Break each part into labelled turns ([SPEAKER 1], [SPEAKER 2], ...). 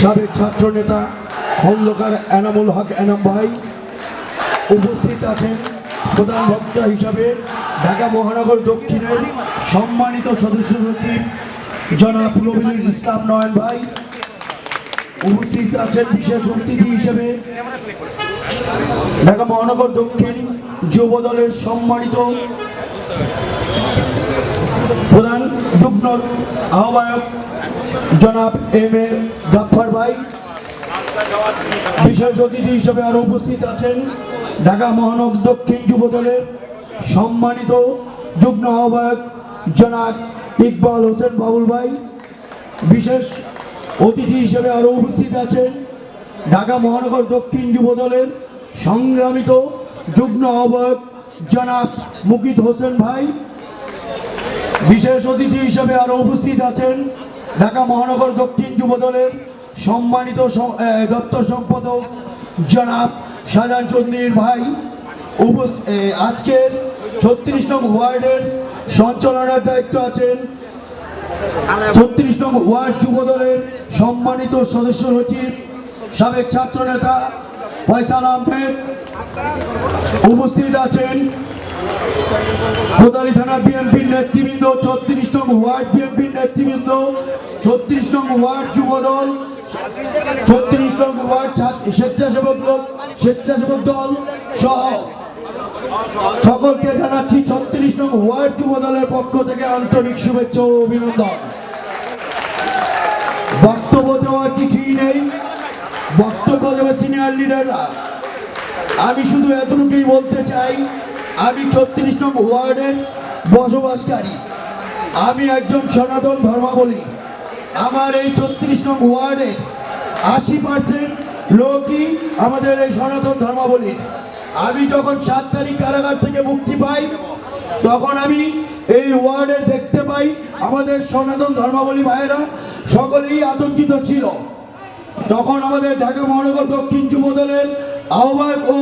[SPEAKER 1] সাবেক ছাত্র নেতা খন্দকার এনামুল হক এনাম ভাই উপস্থিত আছেন প্রধান বক্তা হিসাবে ঢাকা মহানগর দক্ষিণের সম্মানিত সদস্য সচিব জনাব নবীনুল ইসলাম নয়ন ভাই। উপস্থিত আছেন বিশেষ অতিথি হিসেবে ঢাকা মহানগর দক্ষিণ যুব দলের সম্মানিত প্রধান যুগ্ম আহ্বায়ক জনাব এম এ গাফার ভাই, বিশেষ অতিথি হিসেবে আরও উপস্থিত আছেন ঢাকা মহানগর দক্ষিণ যুব দলের সম্মানিত যুগ্ম আহ্বায়ক জনাব ইকবাল হোসেন বাবুল ভাই, বিশেষ অতিথি হিসেবে আরও উপস্থিত আছেন ঢাকা মহানগর দক্ষিণ যুব দলের সংগ্রামিত যুগ্ম আহ্বায়ক জনাব মুকিত হোসেন ভাই, বিশেষ অতিথি হিসেবে আরও উপস্থিত আছেন ঢাকা মহানগর দক্ষিণ যুব দলের সম্মানিত দপ্তর সম্পাদক জনাব শাহজাহান চন্দ্রীর ভাই আজকের ছত্রিশ নং ওয়ার্ডের সঞ্চালনার দায়িত্ব আছেন ছত্রিশ নং ওয়ার্ড যুব দলের সম্মানিত সদস্য সচিব, সাবেক ছাত্র নেতা ফয়সাল আহমেদ উপস্থিত আছেন। কোদালি থানা বিএনপির নেতৃবৃন্দ, ছত্রিশ নং ওয়ার্ড বিএনপির নেতৃবৃন্দ, ছত্রিশ নং ওয়ার্ড যুব দল ছত্রিশ নং ওয়ার্ড স্বেচ্ছাসেবক দল স্বেচ্ছাসেবক দল সহ সকলকে জানাচ্ছি ছত্রিশ নং ওয়ার্ড যুব দলের পক্ষ থেকে আন্তরিক শুভেচ্ছা ও অভিনন্দন। বক্তব্য দেওয়ার কিছুই নেই। বক্তব্য দেবে সিনিয়র লিডাররা আমি শুধু এতটুকুই বলতে চাই আমি ছত্রিশ নং ওয়ার্ডের বসবাসকারী। আমি একজন সনাতন ধর্মাবলী। আমার এই ছত্রিশ নং ওয়ার্ডে আশি পার্সেন্ট লোকই আমাদের এই সনাতন ধর্মাবলী আমি যখন সাত তারিখ কারাগার থেকে মুক্তি পাই, তখন আমি এই ওয়ার্ডে দেখতে পাই আমাদের সনাতন ধর্মাবলী ভাইয়েরা সকলেই আতঙ্কিত ছিল। তখন আমাদের ঢাকা মহানগর দক্ষিণ যুবদলের আহ্বায়ক ও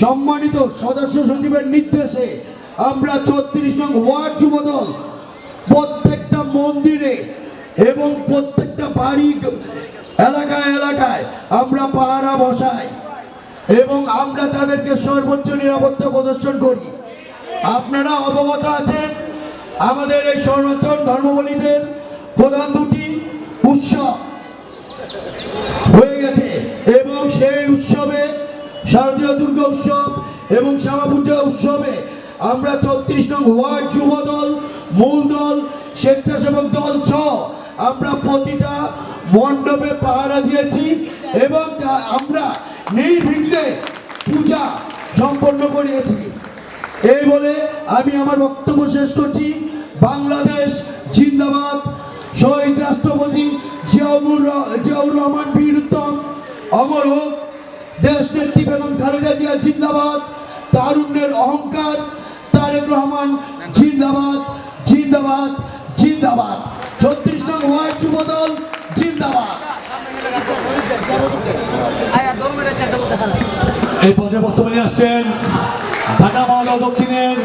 [SPEAKER 1] সম্মানিত সদস্য সচিবের নির্দেশে আমরা ছত্রিশ নং ওয়ার্ড যুবদল প্রত্যেকটা মন্দিরে এবং প্রত্যেকটা বাড়ি, এলাকায় এলাকায় আমরা পাহারা বসাই এবং আমরা তাদেরকে সর্বোচ্চ নিরাপত্তা প্রদর্শন করি। আপনারা অবগত আছেন, আমাদের এই সনাতন ধর্মাবলীদের প্রধান দুটি উৎসব হয়ে গেছে এবং সেই উৎসবে শারদীয় দুর্গা উৎসব এবং শ্যামা পূজা উৎসবে আমরা চৌত্রিশ নং ওয়ার্ড যুব দল মূল দল স্বেচ্ছাসেবক দল ছ আমরা প্রতিটা মণ্ডপে পাহারা দিয়েছি এবং আমরা নির্বিঘ্নে পূজা সম্পন্ন করিয়েছি। এই বলে আমি আমার বক্তব্য শেষ করছি। বাংলাদেশ জিন্দাবাদ। শহীদ রাষ্ট্রপতি জিয়াউর জিয়াউর রহমান বীর উত্তম অমর হোক। বেগম খালেদা জিয়া জিন্দাবাদ, তারুণ্যের অহংকার, তারেক রহমান জিন্দাবাদ জিন্দাবাদ জিন্দাবাদ। ছত্রিশ নং ওয়ার্ড যুবদল জিন্দাবাদ।
[SPEAKER 2] এই পর্যায়ে বর্তমানে আসছেন ঢাকা মহানগর দক্ষিণের